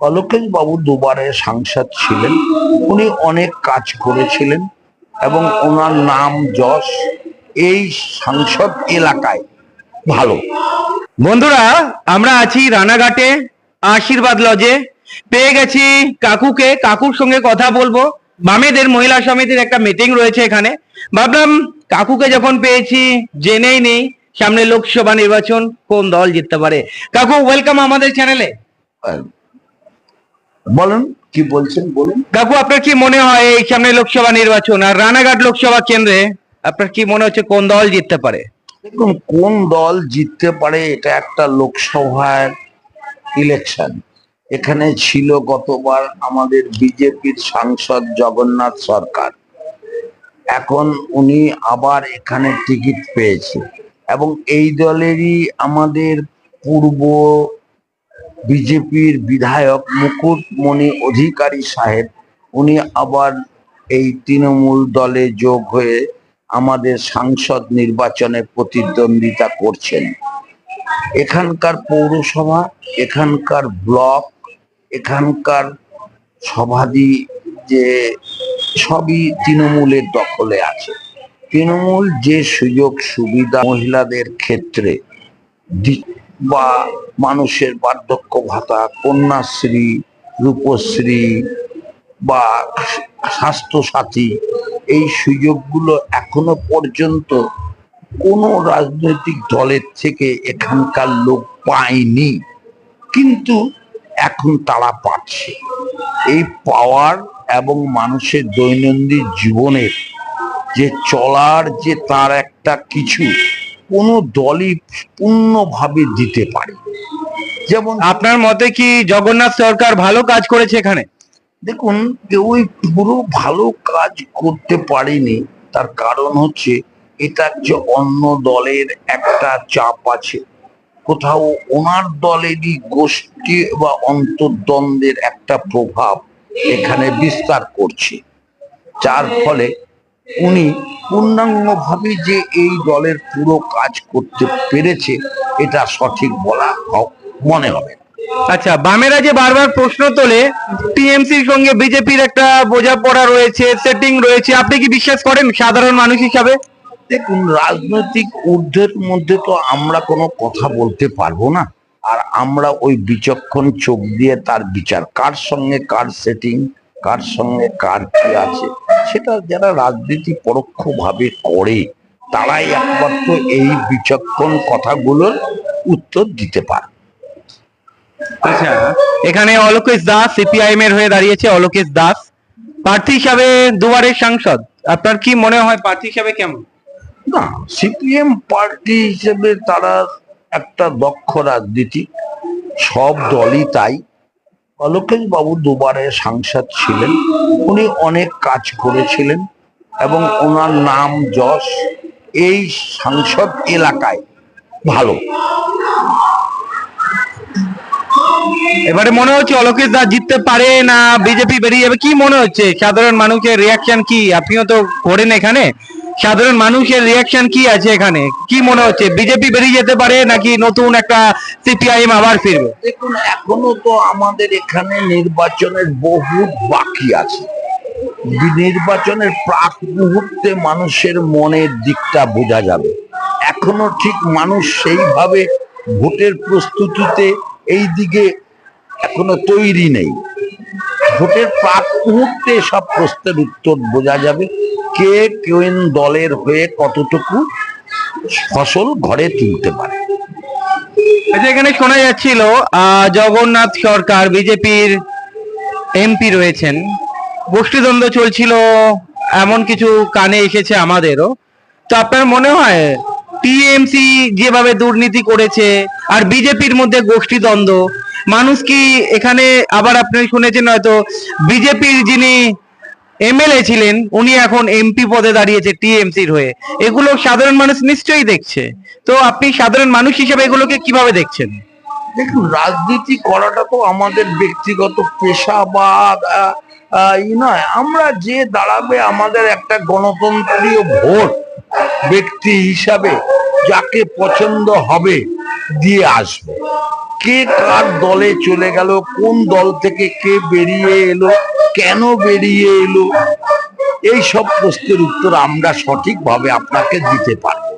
অলোকেশ বাবু দুবারে সাংসদ ছিলেন। উনি অনেক কাজ করেছিলেন এবং ওনার নাম যশ এই সাংসদ এলাকায় ভালো। বন্ধুরা আমরা আছি রানাঘাটে আশীর্বাদ লজে। পেয়ে গেছি কাকুকে কাকুর সঙ্গে কথা বলব। বামেদের মহিলা সমিতির একটা মিটিং রয়েছে এখানে। ভাবলাম কাকুকে যখন পেয়েছি জেনেই নেই সামনে লোকসভা নির্বাচন কোন দল জিততে পারে। কাকু ওয়েলকাম আমাদের চ্যানেলে বলুন কি বলছেন বলুন। কাকু আপনার কি মনে হয় এই সামনে লোকসভা নির্বাচন আর রানাঘাট লোকসভা কেন্দ্রে আপনার কি মনে হচ্ছে কোন দল জিততে পারে? দেখুন কোন দল জিততে পারে এটা একটা লোকসভার ইলেকশন এখানে ছিল গতবার আমাদের বিজেপির সাংসদ জগন্নাথ সরকার। এখন উনি আবার এখানে টিকিট পেয়েছে। এবং এই দলেরই আমাদের পূর্ব বিজেপির বিধায়ক মুকুটমণি অধিকারী সাহেব, উনি আবার এই তৃণমূল দলে যোগ হয়ে আমাদের সাংসদ নির্বাচনে প্রতিদ্বন্দ্বিতা করছেন। এখানকার পৌরসভা, এখানকার ব্লক, এখানকার সভাদি যে সবই তৃণমূলের দখলে আছে। তৃণমূল যে সুযোগ সুবিধা মহিলাদের ক্ষেত্রে বা মানুষের বার্ধক্য ভাতা, কন্যাশ্রী, রূপশ্রী বা স্বাস্থ্যসাথী, এই সুযোগগুলো এখনও পর্যন্ত কোনো রাজনৈতিক দলের থেকে এখানকার লোক পায়নি। কিন্তু এখন তারা পাচ্ছে। এই পাওয়ার এবং মানুষের দৈনন্দিন জীবনের যে চলার যে তার একটা কিছু কোনো দলই পূর্ণভাবে দিতে পারে। যেমন আপনার মতে কি জগন্নাথ সরকার ভালো কাজ করেছে এখানে? দেখুন কেউই পুরো ভালো কাজ করতে পারেনি। তার কারণ হচ্ছে এটা যে অন্য দলের একটা চাপ আছে। কোথাও ওনার দলেরই গোষ্ঠী বা অন্তর্দ্বন্দ্বের একটা প্রভাব এখানে বিস্তার করছে। যার ফলে উনি পূর্ণাঙ্গভাবে যে এই দলের পুরো কাজ করতে পেরেছে এটা সঠিক বলা মনে হবে। আচ্ছা বামেরা যে বারবার প্রশ্ন তোলে টিএমসির সঙ্গে বিজেপির একটা বোঝাপড়া রয়েছে সেটিং রয়েছে আপনি কি বিশ্বাস করেন সাধারণ মানুষ হিসাবে? দেখুন রাজনৈতিক ঊর্ধ্বের মধ্যে তো আমরা কোনো কথা বলতে পারব না আর আমরা ওই বিচক্ষণ চোখ দিয়ে তার বিচার কার সঙ্গে কার সেটিং কার সঙ্গে কার কি আছে সেটা যারা রাজনীতি পরোক্ষভাবে করে তারাই একমাত্র এই বিচক্ষণ কথাগুলোর উত্তর দিতে পারে। আচ্ছা এখানে অলোকেশ দাস সিপিআইএম এর হয়ে দাঁড়িয়েছে অলোকেশ দাস। প্রার্থী হিসাবে দুবারের সাংসদ আপনার কি মনে হয় প্রার্থী হিসাবে কেমন? না সিপিএম পার্টি হিসেবে তারা একটা দক্ষ রাজনীতি সব দলই তাই। অলোকেশ বাবু দুবারে সাংসদ ছিলেন। উনি অনেক কাজ করেছিলেন এবং ওনার নাম যশ এই সাংসদ এলাকায় ভালো। এবারে মনে হচ্ছে অলোকেশ দাস জিততে পারে না, বিজেপি বেরিয়ে যাবে। কি মনে হচ্ছে? সাধারণ মানুষের রিয়াকশন কি? আপনিও তো করেন এখানে। সাধারণ মানুষের রিয়াকশন কি আছে এখানে? কি মনে হচ্ছে? বিজেপি বেরিয়ে যেতে পারে নাকি নতুন একটা সিপিআইএম আবার ফিরবে? দেখুন, এখনও তো আমাদের এখানে নির্বাচনের বহু বাকি আছে। নির্বাচনের প্রাক মুহূর্তে মানুষের মনের দিকটা বোঝা যাবে। এখনও ঠিক মানুষ সেইভাবে ভোটের প্রস্তুতিতে এই দিকে এখনও তৈরি নেই। ভোটের প্রাক মুহূর্তে সব প্রশ্নের উত্তর বোঝা যাবে। কে কোন দলের হয়ে কতটুকু ফসল ঘরে তুলতে পারে? আচ্ছা এখানে শোনা যাচ্ছিল জগন্নাথ সরকার, বিজেপির এমপি রয়েছেন। গোষ্ঠীদ্বন্দ্ব চলছিল, এমন কিছু কানে এসেছে আমাদেরও। তো আপনার মনে হয় টিএমসি যেভাবে দুর্নীতি করেছে আর বিজেপির মধ্যে গোষ্ঠীদ্বন্দ্ব, মানুষ কি এখানে আবার আপনি শুনেছেন হয়তো বিজেপির যিনি এমএলএ ছিলেন, উনি এখন এমপি পদে দাঁড়িয়েছে টিএমসির হয়ে। এগুলো সাধারণ মানুষ নিশ্চয়ই দেখছে। তো আপনি সাধারণ মানুষ হিসেবে এগুলোকে কীভাবে দেখছেন? দেখুন, রাজনীতি করাটা তো আমাদের ব্যক্তিগত পেশা বা নয়। আমরা যে দাঁড়াবে আমাদের একটা গণতন্ত্রীয় ভোট ব্যক্তি হিসাবে যাকে পছন্দ হবে দিয়ে আসবে। কে কার দলে চলে গেল, কোন দল থেকে কে বেরিয়ে এলো কেন বেরিয়ে এলো? এই সব প্রশ্নের উত্তর আমরা সঠিকভাবে আপনাকে দিতে পারি